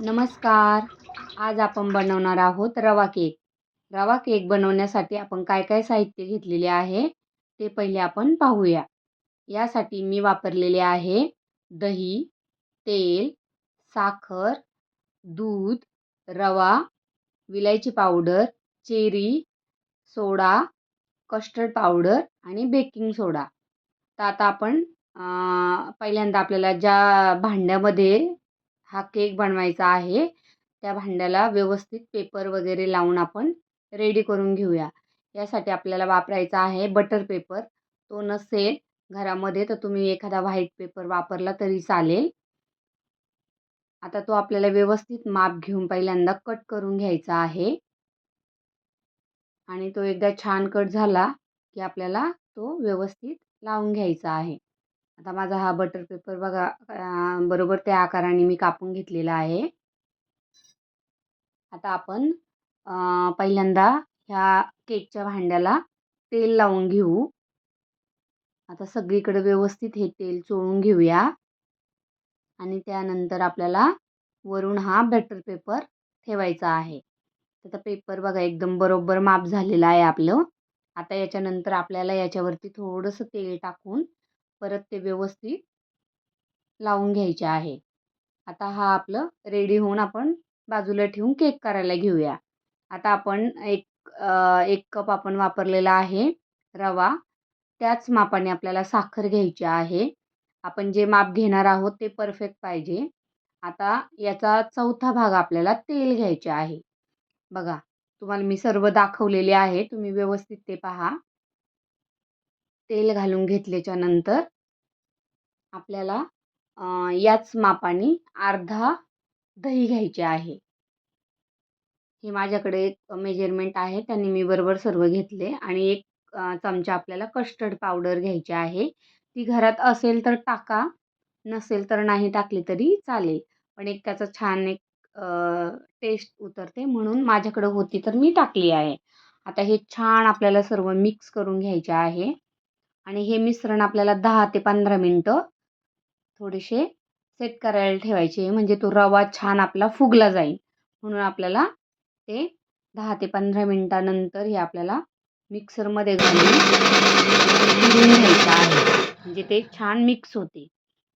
नमस्कार. आज आपण बनवणार आहोत रवा केक. रवा केक बनवण्यासाठी आपण काय काय साहित्य घेतलेले आहे ते पहिले आपण पाहूया. यासाठी मी वापरलेले आहे दही तेल साखर दूध रवा विलायची powder cherry soda custard powder आणि बेकिंग सोडा. तर आता आपण पहिल्यांदा आपल्याला ज्या भांड्यामध्ये हा केक बनवायचा आहे. त्या भांड्याला व्यवस्थित पेपर वगैरे लावून आपण रेडी करून घेऊया. यासाठी आपल्याला वापरायचा आहे बटर पेपर. तो नसेल घरामध्ये तर तुम्ही एखादा व्हाईट पेपर वापरला तरी चालेल. आता तो आपल्याला व्यवस्थित माप घेऊन पहिल्यांदा कट करून घ्यायचा आहे. आणि तो एकदा छान कट झाला की आपल्याला तो व्यवस्थित लावून घ्यायचा आहे. आता माझा हा बटर पेपर बघा बरोबर त्या आकाराने मी कापून घेतलेला आहे. आता आपण पहिल्यांदा ह्या केकच्या भांड्याला तेल लावून घेऊ. आता सगळीकडे व्यवस्थित हे तेल चोळून घेऊया. आणि त्यानंतर आपल्याला वरून हा बटर पेपर ठेवायचा आहे. आता पेपर बघा एकदम बरोबर माप झालेलं आहे आपलं. आता याच्यानंतर आपल्याला याच्यावरती थोडंसं तेल टाकून परत ते व्यवस्थित लावून घ्यायचे आहे. आता हा आपलं रेडी होऊन आपण बाजूला ठेवून केक करायला घेऊया. आता आपण एक एक कप आपण वापरलेला आहे रवा. त्याच मापाने आपल्याला साखर घ्यायची आहे. आपण जे माप घेणार आहोत ते परफेक्ट पाहिजे. आता याचा चौथा भाग आपल्याला तेल घ्यायचे आहे. बघा तुम्हाला मी सर्व दाखवलेले आहे. तुम्ही व्यवस्थित ते पहा. तेल घालून घेतल्याच्या नंतर आपल्याला याच मापाने अर्धा दही घ्यायचे आहे. हे माझ्याकडे एक मेजरमेंट आहे त्यांनी मी बरोबर सर्व घेतले आणि एक चमचा आपल्याला कस्टर्ड पावडर घ्यायची आहे. ती घरात असेल तर टाका नसेल तर नाही टाकली तरी चालेल. पण एक त्याचा छान एक टेस्ट उतरते म्हणून माझ्याकडं होती तर मी टाकली आहे. आता हे छान आपल्याला सर्व मिक्स करून घ्यायचे आहे. आणि हे मिश्रण आपल्याला दहा ते पंधरा मिनटं थोडेसे सेट करायला ठेवायचे. म्हणजे तो रवा छान आपला फुगला जाईल. म्हणून आपल्याला ते दहा ते पंधरा मिनटानंतर हे आपल्याला मिक्सरमध्ये घालून घ्यायचं आहे. म्हणजे ते छान मिक्स होते.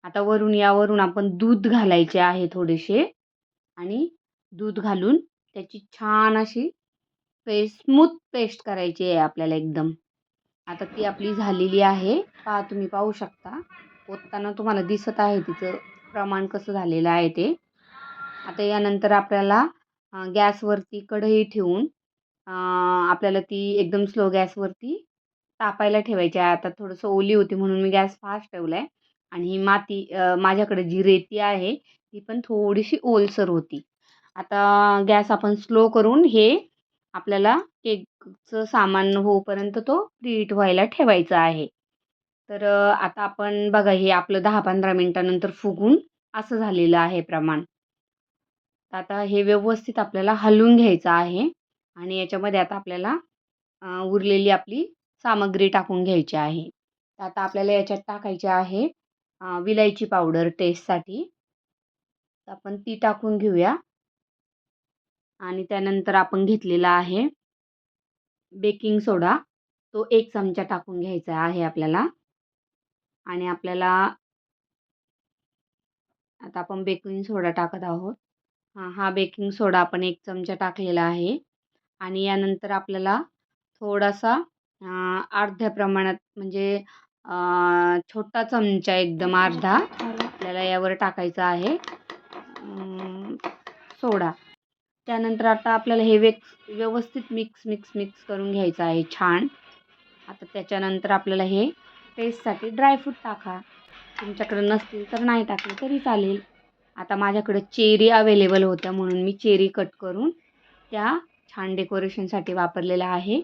आता वरून यावरून आपण दूध घालायचे आहे थोडेसे. आणि दूध घालून त्याची छान अशी पेस्ट स्मूथ पेस्ट करायची आहे आपल्याला एकदम. आता ती आपली झालेली आहे. पहा तुम्ही पाहू शकता. ओतताना तुम्हाला दिसत आहे तिचं प्रमाण कसं झालेलं आहे ते. आता यानंतर आपल्याला गॅसवरती कढई ठेवून आपल्याला ती एकदम स्लो गॅसवरती तापायला ठेवायची आहे. आता थोडंसं ओली होती म्हणून मी गॅस फास्ट ठेवला आहे आणि ही माती माझ्याकडे जी रेती आहे ती पण थोडीशी ओलसर होती. आता गॅस आपण स्लो करून हे आपल्याला केकचं सामान होऊपर्यंत तो प्रीहीट व्हायला ठेवायचा आहे. तर आता आपण बघा हे आपलं दहा पंधरा मिनटानंतर फुगून असं झालेलं आहे प्रमाण. आता हे व्यवस्थित आपल्याला हलवून घ्यायचं आहे आणि याच्यामध्ये आता आपल्याला उरलेली आपली सामग्री टाकून घ्यायची आहे. आता आपल्याला याच्यात टाकायची आहे विलायची पावडर टेस्टसाठी. आपण ती टाकून घेऊया. आणि त्यानंतर आपण घेतलेला आहे बेकिंग सोडा. तो एक चमचा टाकून घ्यायचा आहे आपल्याला. आणि आपल्याला आता आपण बेकिंग सोडा टाकत आहोत. हां हा बेकिंग सोडा आपण एक चमचा टाकलेला आहे. आणि यानंतर आपल्याला थोडासा अर्ध्या प्रमाणात म्हणजे छोटा चमचा एकदम अर्धा आपल्याला यावर टाकायचा आहे. सोडा. त्यानंतर आता आपल्याला हे वेक व्यवस्थित मिक्स मिक्स मिक्स करून घ्यायचं आहे छान. आता त्याच्यानंतर आपल्याला हे टेस्टसाठी ड्रायफ्रूट टाका. तुमच्याकडे नसतील तर नाही टाकले तरी चालेल. आता माझ्याकडे चेरी अवेलेबल होत्या म्हणून मी चेरी कट करून त्या छान डेकोरेशनसाठी वापरलेल्या आहे.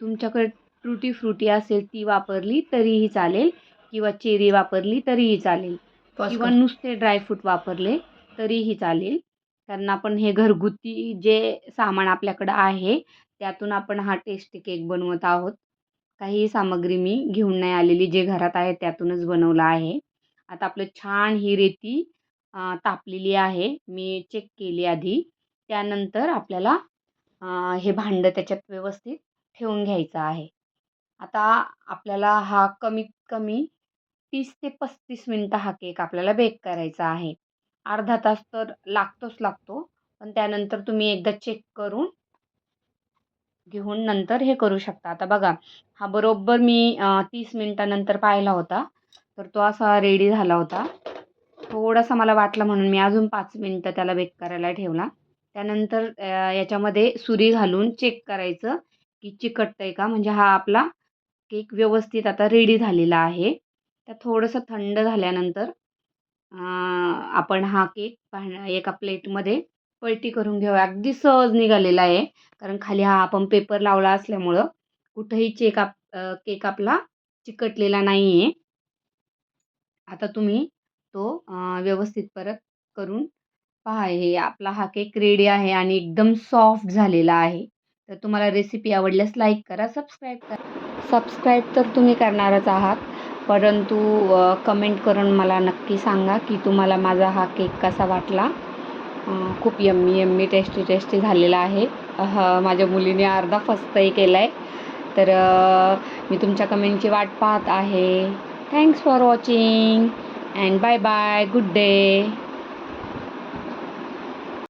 तुमच्याकडे ट्रुटी फ्रुटी असेल ती वापरली तरीही चालेल किंवा चेरी वापरली तरीही चालेल. किंवा नुसते ड्रायफ्रूट वापरले तरीही चालेल. कारण आपण हे घरगुती जे सामान आपल्याकडं आहे त्यातून आपण हा टेस्टी केक बनवत आहोत. काही सामग्री मी घेऊन नाही आलेली जे घरात आहे त्यातूनच बनवलं आहे. आता आपलं छान ही रेती तापलेली आहे. मी चेक केली आधी. त्यानंतर आपल्याला हे भांडं त्याच्यात व्यवस्थित ठेवून घ्यायचं आहे. आता आपल्याला हा कमीत कमी तीस ते पस्तीस मिनटं हा केक आपल्याला बेक करायचा आहे. अर्धा तास तर लागतोच लागतो. पण त्यानंतर तुम्ही एकदा चेक करून घेऊन नंतर हे करू शकता. आता बघा हा बरोबर मी तीस मिनटानंतर पाहिला होता. तर तो असा रेडी झाला होता. थोडासा मला वाटला म्हणून मी अजून पाच मिनटं त्याला बेक करायला ठेवला. त्यानंतर याच्यामध्ये सुरी घालून चेक करायचं की चिकटतं आहे का? म्हणजे हा आपला केक व्यवस्थित आता रेडी झालेला आहे. तर थोडंसं थंड झाल्यानंतर आपण हा केक पाह एका प्लेटमध्ये पलटी करून घेऊया. अगदी सहज निघालेला आहे. कारण खाली हा आपण पेपर लावला असल्यामुळं कुठंही चेक आप केक आपला चिकटलेला नाही आहे आता तुम्ही तो व्यवस्थित परत करून पहा. हे आपला हा केक रेडी आहे आणि एकदम सॉफ्ट झालेला आहे. तर तुम्हाला रेसिपी आवडल्यास लाईक करा सबस्क्राईब करा. सबस्क्राईब तर तुम्ही करणारच आहात. परंतु कमेंट करून मला नक्की सांगा की तुम्हाला माझा हा केक कसा वाटला. खूप यम्मी यम्मी टेस्टी टेस्टी झालेला आहे. माझ्या मुलीने अर्धा फस्तही केला आहे तर मी तुमच्या कमेंटची वाट पाहत आहे. Thanks for watching and bye bye good day